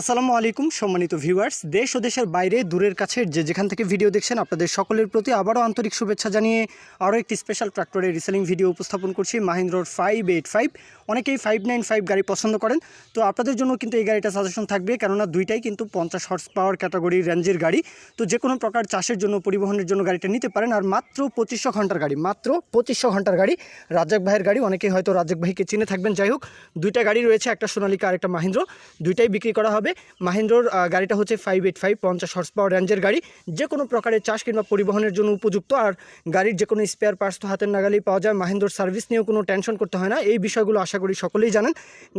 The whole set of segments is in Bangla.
আসসালামু আলাইকুম, সম্মানিত ভিউয়ার্স। দেশ ও দেশের বাইরে, দূরের কাছের যে যেখান থেকে ভিডিও দেখছেন, আপনাদের সকলের প্রতি আবারও আন্তরিক শুভেচ্ছা জানিয়ে আরও একটি স্পেশাল ট্রাক্টরের রিসেলিং ভিডিও উপস্থাপন করছি মাহিন্দ্রর ফাইভ এইট ফাইভ অনেকেই ফাইভ নাইন ফাইভ গাড়ি পছন্দ করেন। তো আপনাদের জন্য কিন্তু এই গাড়িটা সাজেশন থাকবে, কেননা দুইটাই কিন্তু পঞ্চাশ হর্স পাওয়ার ক্যাটাগরি রেঞ্জের গাড়ি। তো যে কোনো প্রকার চাষের জন্য, পরিবহনের জন্য গাড়িটা নিতে পারেন। আর মাত্র পঁচিশশো ঘণ্টার গাড়ি, মাত্র পঁচিশশো ঘণ্টার গাড়ি। রাজাক ভাইয়ের গাড়ি, অনেকেই হয়তো রাজাক ভাইকে চিনে থাকবেন। যাই হোক, দুইটা গাড়ি রয়েছে, একটা সোনালিকা আর একটা মাহিন্দ্র। দুইটাই বিক্রি করা হবে। মাহিন্দ্রর গাড়িটা হচ্ছে ফাইভ এইট ফাইভ পঞ্চাশ হর্স পাওয়ার রেঞ্জের গাড়ি। যে কোনো প্রকারের চাষ কিংবা পরিবহনের জন্য উপযুক্ত। আর গাড়ির যে কোনো স্পেয়ার পার্টস তো হাতের নাগালেই পাওয়া যায়। মাহিন্দ্রর সার্ভিস নিয়েও কোনো টেনশন করতে হয় না। এই বিষয়গুলো আশা করি সকলেই জানেন।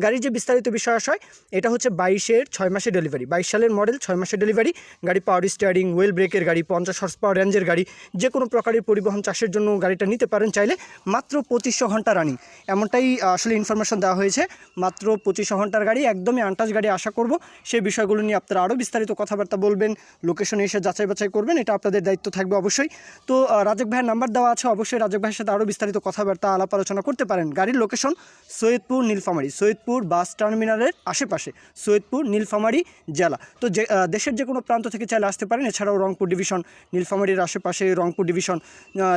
গাড়ির যে বিস্তারিত বিষয় আশয় এটা হচ্ছে বাইশের ছয় মাসের ডেলিভারি বাইশ সালের মডেল ছয় মাসের ডেলিভারি গাড়ি পাওয়ার স্টিয়ারিং ওয়েল ব্রেকের গাড়ি, পঞ্চাশ হর্স পাওয়ার রেঞ্জের গাড়ি। যে কোনো প্রকারের পরিবহন চাষের জন্য গাড়িটা নিতে পারেন চাইলে মাত্র পঁচিশশো ঘণ্টা রানিং এমনটাই আসলে ইনফরমেশন দেওয়া হয়েছে। মাত্র পঁচিশশো ঘণ্টার গাড়ি, একদমই আনটাচ গাড়ি আশা করব। সেই বিষয়গুলো নিয়ে আপনারা আরও বিস্তারিত কথাবার্তা বলবেন লোকেশনে এসে যাচাই বাছাই করবেন, এটা আপনাদের দায়িত্ব থাকবে অবশ্যই। তো রাজক ভাইয়ের নাম্বার দেওয়া আছে, অবশ্যই রাজক ভাইয়ের সাথে আরও বিস্তারিত কথাবার্তা, আলাপ আলোচনা করতে পারেন। গাড়ির লোকেশন সৈয়দপুর, নীলফামারী। সৈয়দপুর বাস টার্মিনালের আশেপাশে সৈয়দপুর, নীলফামারী জেলা। তো যে দেশের যে কোনো প্রান্ত থেকে চাইলে আসতে পারেন। এছাড়াও রংপুর ডিভিশন, নীলফামারির আশেপাশে রংপুর ডিভিশন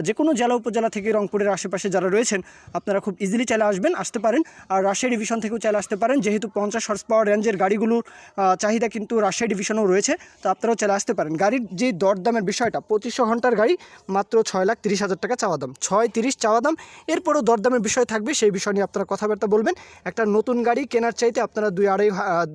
যে কোনো জেলা উপজেলা থেকে রংপুরের আশেপাশে যারা রয়েছেন, আপনারা খুব ইজিলি চাইলে আসবেন, আসতে পারেন। আর রাজশাহী ডিভিশন থেকেও চাইলে আসতে পারেন। যেহেতু পঞ্চাশ হর্স পাওয়ার রেঞ্জের গাড়িগুলোর চাহিদা কিন্তু রাজশাহী ডিভিশনেও রয়েছে, তো আপনারাও চাইলে আসতে পারেন। গাড়ির যে দরদামের বিষয়টা, পঁচিশশো ঘণ্টার গাড়ি, মাত্র ছয় লাখ তিরিশ হাজার টাকা চাওয়া দাম। ছয় তিরিশ চাওয়া দাম। এরপরও দরদামের বিষয় থাকবে, সেই বিষয় নিয়ে আপনারা কথাবার্তা বলবেন, একটা নতুন গাড়ি কেনার চাইতে আপনারা দুই আড়াই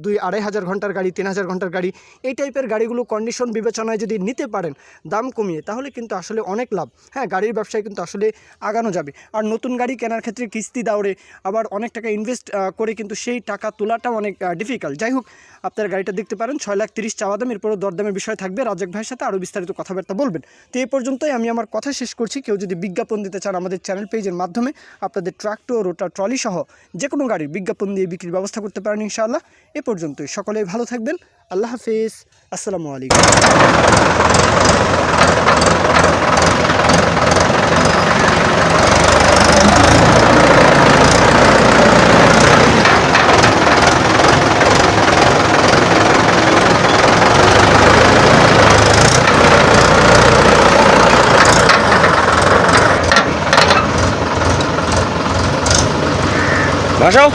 দুই আড়াই হাজার ঘণ্টার গাড়ি, তিন হাজার ঘণ্টার গাড়ি, এই টাইপের গাড়িগুলো কন্ডিশন বিবেচনায় যদি নিতে পারেন, দাম কমিয়ে, তাহলে কিন্তু আসলে অনেক লাভ। হ্যাঁ গাড়ির ব্যবসায় কিন্তু আসলে আগানো যাবে। আর নতুন গাড়ি কেনার ক্ষেত্রে কিস্তি দাওরে আবার অনেক টাকা ইনভেস্ট করে কিন্তু সেই টাকা তোলাটা অনেক ডিফিকাল্ট যাই হোক, আপনার গাড়িটা দেখতে পারেন, ছয় লাখ তিরিশ চাওয়া দাম, এরপরও দরদামের বিষয় থাকবে। রাজাক ভাইয়ের সাথে আরও বিস্তারিত কথাবার্তা বলবেন। তো এই পর্যন্তই আমি আমার কথা শেষ করছি। কেউ যদি বিজ্ঞাপন দিতে চান আমাদের চ্যানেল পেজের মাধ্যমে, আপনাদের ট্রাক্টর রোটার ট্রলি সহ যে কোনো গাড়ির বিজ্ঞাপন দিয়ে বিক্রির ব্যবস্থা করতে পারেন ইনশাআল্লাহ। এ পর্যন্তই। সকলেই ভালো থাকবেন। আল্লাহ হাফিজ। আসসালামু আলাইকুম। 马上